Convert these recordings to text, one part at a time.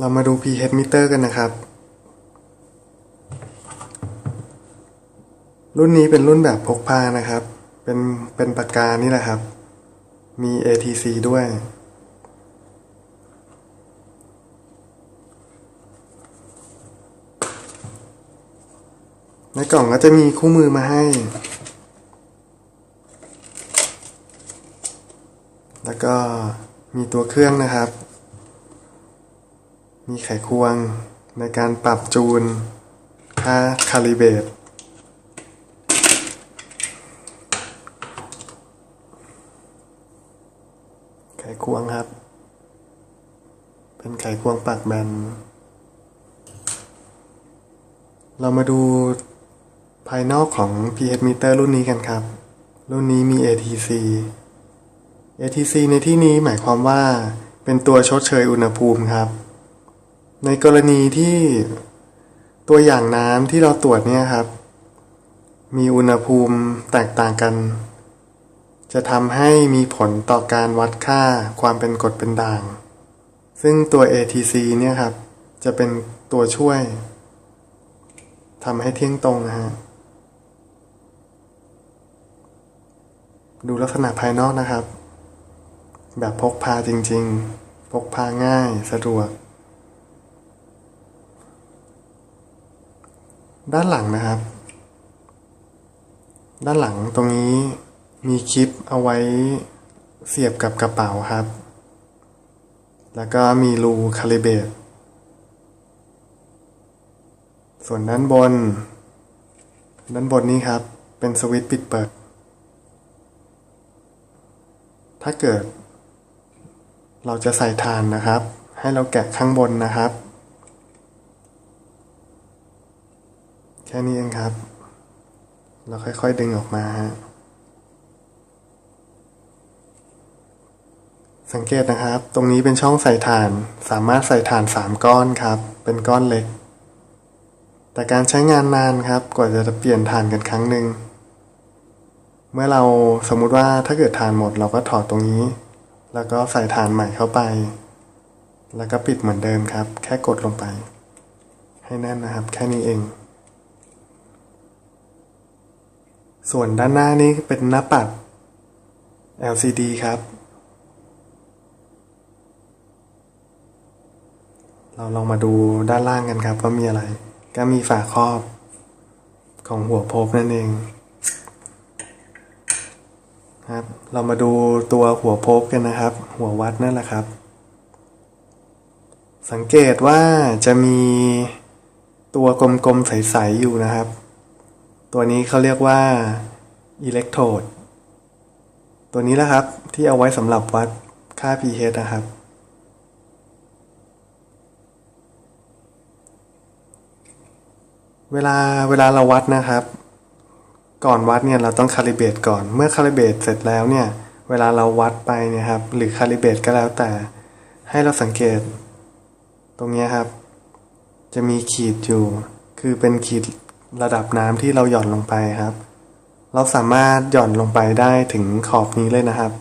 เรามาดู pH meter กันนะครับ รุ่นนี้เป็นรุ่นแบบพกพานะครับ เป็นเป็นปากกานี่แหละครับ มี ATC ด้วย ในกล่องก็จะมีคู่มือมาให้ แล้วก็มีตัวเครื่องนะครับ มีไขควงในการปรับจูนค่าคาลิเบตไขควงครับ เป็นไขควงปากแบนเรามาดูภายนอกของ pH meter รุ่นนี้กันครับ รุ่นนี้มี ATC ATC ในที่นี้หมายความว่าเป็นตัวชดเชยอุณหภูมิครับ ในกรณีที่ตัวอย่างน้ำที่เราตรวจเนี่ยครับ มีอุณหภูมิแตกต่างกัน จะทำให้มีผลต่อการวัดค่าความเป็นกรดเป็นด่าง ซึ่งตัว ATC เนี่ยครับ จะเป็นตัวช่วยทำให้เที่ยงตรงนะฮะดูลักษณะภายนอกนะครับ แบบพกพาจริง ๆ พกพาง่ายสะดวก ด้านหลังนะครับ ด้านหลังตรงนี้มีคลิปเอาไว้เสียบกับกระเป๋าครับ แล้วก็มีรูคาลิเบตส่วนด้านบน ด้านบนนี้ครับ เป็นสวิตช์ปิดเปิด ถ้าเกิด เราจะใส่ฐานนะครับ ให้เราแกะข้างบนนะครับ แค่นี้เองครับ เราค่อยๆดึงออกมาฮะสังเกตนะครับ ตรงนี้เป็นช่องใส่ถ่าน สามารถใส่ถ่าน 3 ก้อนครับ เป็นก้อนเล็ก แต่การใช้งานนานครับ กว่าจะเปลี่ยนถ่านกันครั้งหนึ่ง เมื่อเราสมมุติว่าถ้าเกิดถ่านหมดเราก็ถอดตรงนี้ แล้วก็ใส่ถ่านใหม่เข้าไป แล้วก็ปิดเหมือนเดิมครับ แค่กดลงไป ให้แน่นนะครับ แค่นี้เอง ส่วนด้านหน้านี้เป็นหน้าปัด LCD ครับ เราลองมาดูด้านล่างกันครับว่ามีอะไร ก็มีฝาครอบของหัวโพบนั่นเองครับ เรามาดูตัวหัวโพบกันนะครับ หัววัดนั่นแหละครับ สังเกตว่าจะมีตัวกลมๆใสๆอยู่นะครับ ตัวนี้เขาเรียกว่าอิเล็กโทรดตัวนี้แหละครับที่เอาไว้สำหรับวัดค่า pH นะครับ เวลาเวลาเราวัดนะครับ ก่อนวัดเนี่ยเราต้องคาลิเบตก่อน เมื่อคาลิเบตเสร็จแล้วเนี่ย เวลาเราวัดไปเนี่ยครับ หรือคาลิเบตก็แล้วแต่ ให้เราสังเกต ตรงนี้ครับ จะมีขีดอยู่ คือเป็นขีด ระดับน้ำที่เราหย่อนลงไปครับ เราสามารถหย่อนลงไปได้ถึงขอบนี้เลยนะครับ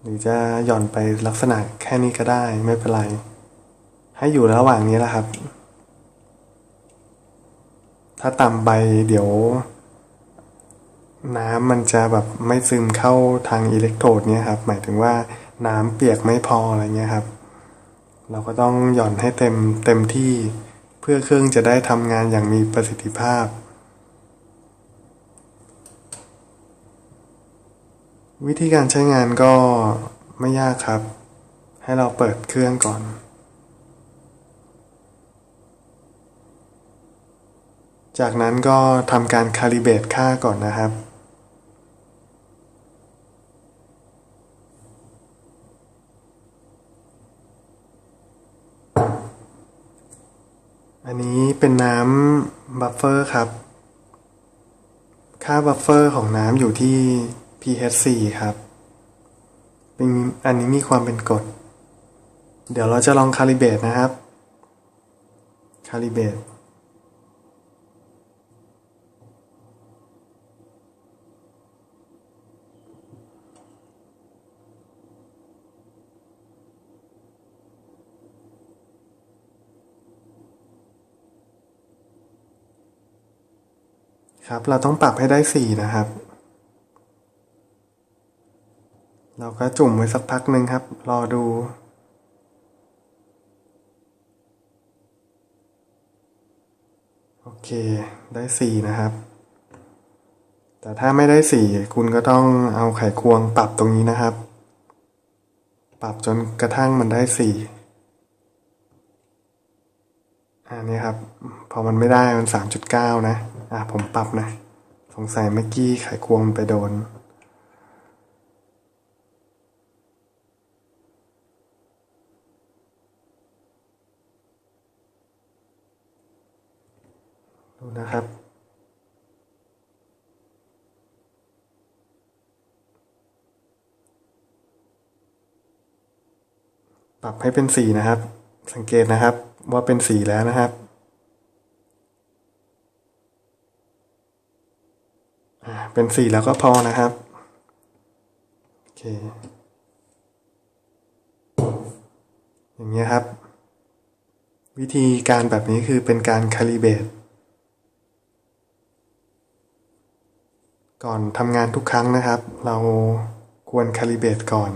หรือจะหย่อนไปลักษณะแค่นี้ก็ได้ไม่เป็นไร ให้อยู่ระหว่างนี้แหละครับ ถ้าต่ำไปเดี๋ยว น้ำมันจะแบบไม่ซึมเข้าทางอิเล็กโทรดเนี่ยครับ หมายถึงว่าน้ำเปียกไม่พออะไรเงี้ยครับ เราก็ต้องหย่อนให้เต็มเต็มที่ เพื่อเครื่องจะได้ทำงานอย่างมีประสิทธิภาพ วิธีการใช้งานก็ไม่ยากครับ ให้เราเปิดเครื่องก่อน จากนั้นก็ทำการคาลิเบตค่าก่อนนะครับ อันนี้เป็นน้ำบัฟเฟอร์ครับ ค่าบัฟเฟอร์ของน้ำอยู่ที่ pH 4ครับเป็นอันนี้มีความเป็นกรดเดี๋ยวเราจะลองคาลิเบตนะครับ คาลิเบต ครับ เราต้องปรับให้ได้สี่นะครับ เราก็จุ่มไว้สักพักหนึ่งครับ รอดู โอเค ได้สี่นะครับ แต่ถ้าไม่ได้สี่คุณก็ต้องเอาไขควงปรับตรงนี้นะครับ ปรับจนกระทั่งมันได้สี่อันนี้ครับ พอมันไม่ได้มันสามจุดเก้านะ อะผมปรับนะ สงสัยเมื่อกี้ไขควงไปโดน ดูนะครับปรับให้เป็นสีนะครับ สังเกตนะครับว่าเป็นสีแล้วนะครับ อ่า เป็นสีแล้วก็พอนะครับ โอเค อย่างเงี้ยครับ วิธีการแบบนี้คือเป็นการคาลิเบตก่อนทำงานทุกครั้งนะครับ เราควรคาลิเบตก่อน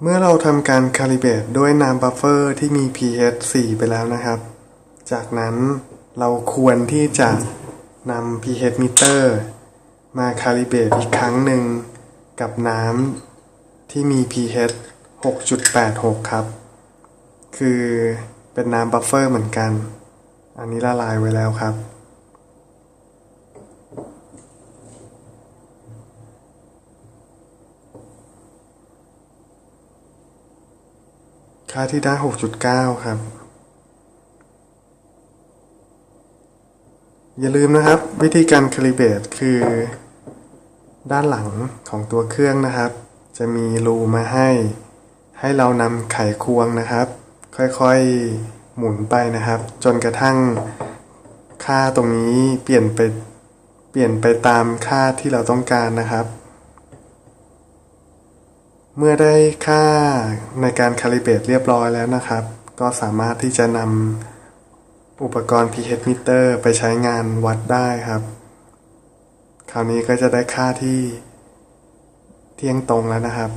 เมื่อเราทำการคาลิเบตด้วยน้ำบัฟเฟอร์ที่มี pH 4 ไปแล้วนะครับ จากนั้น เราควรที่จะนำ pH meter มาคาลิเบตอีกครั้งหนึ่งกับน้ำที่มี pH 6.86 ครับ คือเป็นน้ำบัฟเฟอร์เหมือนกัน อันนี้ละลายไว้แล้วครับ ค่าที่ได้ 6.9 ครับ อย่าลืมนะครับ วิธีการคาลิเบตคือ ด้านหลังของตัวเครื่องนะครับ จะมีรูมาให้ ให้เรานำไขควงนะครับ ค่อยๆหมุนไปนะครับ จนกระทั่งค่าตรงนี้เปลี่ยนไปเปลี่ยนไปตามค่าที่เราต้องการนะครับ เมื่อได้ค่าในการคาลิเบตเรียบร้อยแล้วนะครับ ก็สามารถที่จะนำ อุปกรณ์ pH meter ไปใช้งานวัดได้ครับ คราวนี้ก็จะได้ค่าที่เที่ยงตรงแล้วนะครับ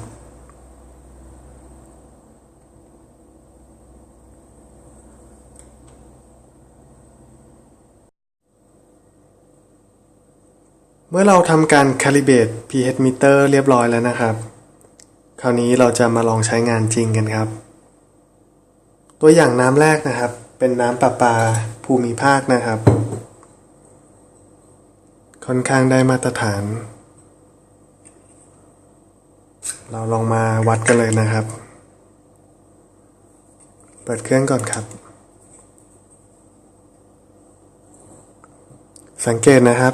เมื่อเราทำการคาลิเบต pH meter เรียบร้อยแล้วนะครับ คราวนี้เราจะมาลองใช้งานจริงกันครับ ตัวอย่างน้ำแรกนะครับ เป็นน้ำประปาภูมิภาคนะครับ ค่อนข้างได้มาตรฐาน เราลองมาวัดกันเลยนะครับ เปิดเครื่องก่อนครับ สังเกตนะครับ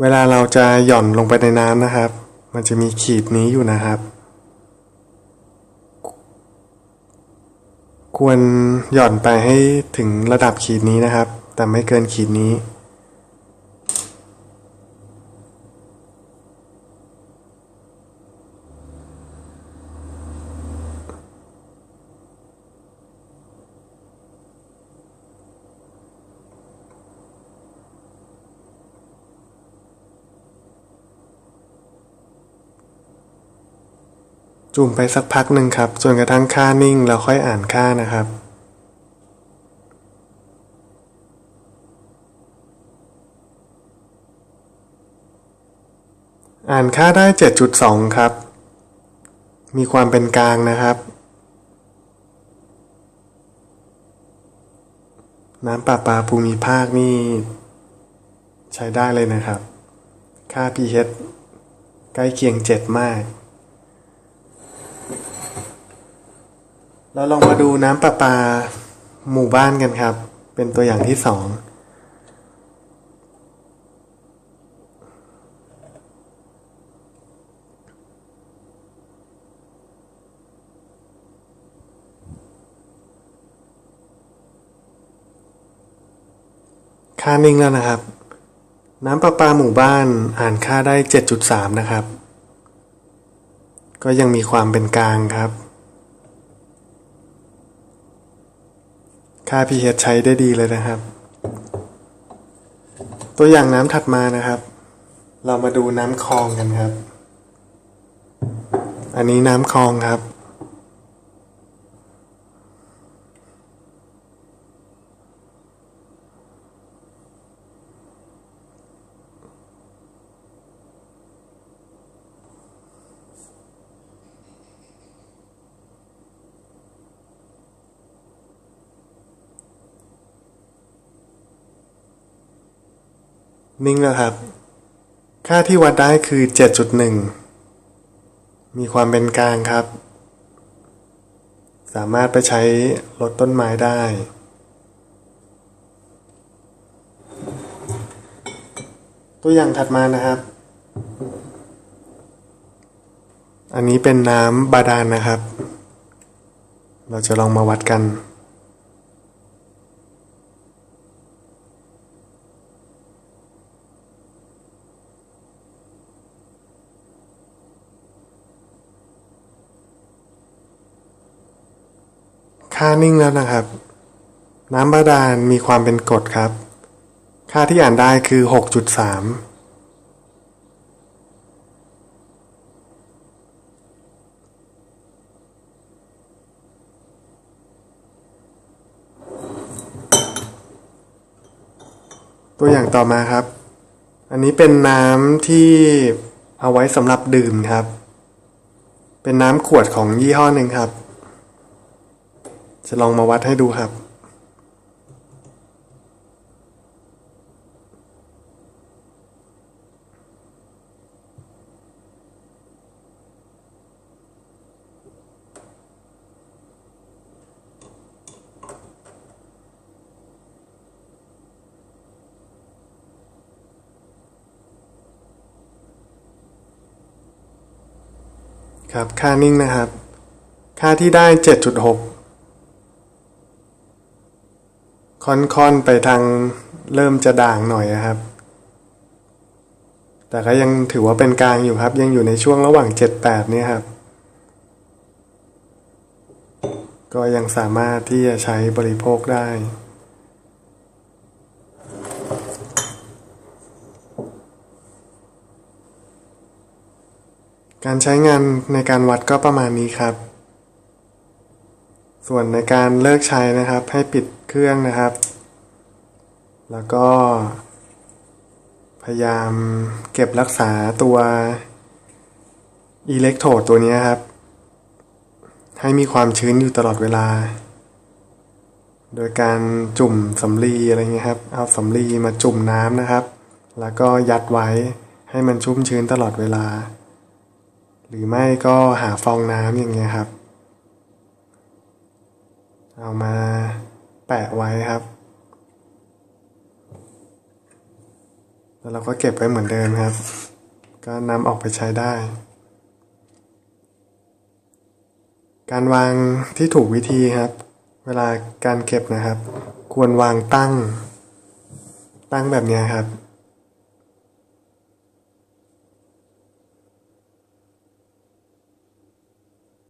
เวลาเราจะหย่อนลงไปในน้ำนะครับ มันจะมีขีดนี้อยู่นะครับ ควรหย่อนไปให้ถึงระดับขีดนี้นะครับ แต่ไม่เกินขีดนี้ จุ่มไปสักพักหนึ่งครับ จนกระทั่งค่านิ่งแล้วค่อยอ่านค่านะครับ อ่านค่าได้ 7.2 ครับ มีความเป็นกลางนะครับ น้ำประปาภูมิภาคนี่ ใช้ได้เลยนะครับ ค่า pH ใกล้เคียง 7 มาก เราลองมาดูน้ำประปาหมู่บ้านกันครับ เป็นตัวอย่างที่สองค่านิ่งแล้วนะครับ น้ำประปาหมู่บ้านอ่านค่าได้ 7.3 นะครับ ก็ยังมีความเป็นกลางครับ ค่า pH ใช้ได้ดีเลยนะครับ ตัวอย่างน้ำถัดมานะครับ เรามาดูน้ำคลองกันครับ อันนี้น้ำคลองครับ นิ่งแล้วครับ ค่าที่วัดได้คือ 7.1 มีความเป็นกลางครับ สามารถไปใช้ลดต้นไม้ได้ ตัวอย่างถัดมานะครับ อันนี้เป็นน้ำบาดาลนะครับ เราจะลองมาวัดกัน ค่านิ่งแล้วนะครับ น้ำบาดาลมีความเป็นกรดครับ ค่าที่อ่านได้คือ 6.3 ตัวอย่างต่อมาครับ อันนี้เป็นน้ำที่เอาไว้สำหรับดื่มครับ เป็นน้ำขวดของยี่ห้อหนึ่งครับ จะลองมาวัดให้ดูครับ ครับ ค่านิ่งนะครับ ค่าที่ได้ 7.6 ค่อนๆไปทางเริ่มจะด่างหน่อยนะครับ แต่ก็ยังถือว่าเป็นกลางอยู่ครับ ยังอยู่ในช่วงระหว่าง 7-8 นี่ครับ ก็ยังสามารถที่จะใช้บริโภคได้การใช้งานในการวัดก็ประมาณนี้ครับ ส่วนในการเลิกใช้นะครับ ให้ปิด เครื่องนะครับ แล้วก็ พยายามเก็บรักษาตัวอิเล็กโทรดตัวนี้ครับ ให้มีความชื้นอยู่ตลอดเวลา โดยการจุ่มสำลีอะไรเงี้ยครับ เอาสำลีมาจุ่มน้ำนะครับ แล้วก็ยัดไว้ให้มันชุ่มชื้นตลอดเวลา หรือไม่ก็หาฟองน้ำอย่างเงี้ยครับ เอามา แปะไว้ครับ แล้วเราก็เก็บไว้เหมือนเดิมครับ ก็นำออกไปใช้ได้ การวางที่ถูกวิธีครับ เวลาการเก็บนะครับ ควรวางตั้ง ตั้งแบบนี้ครับ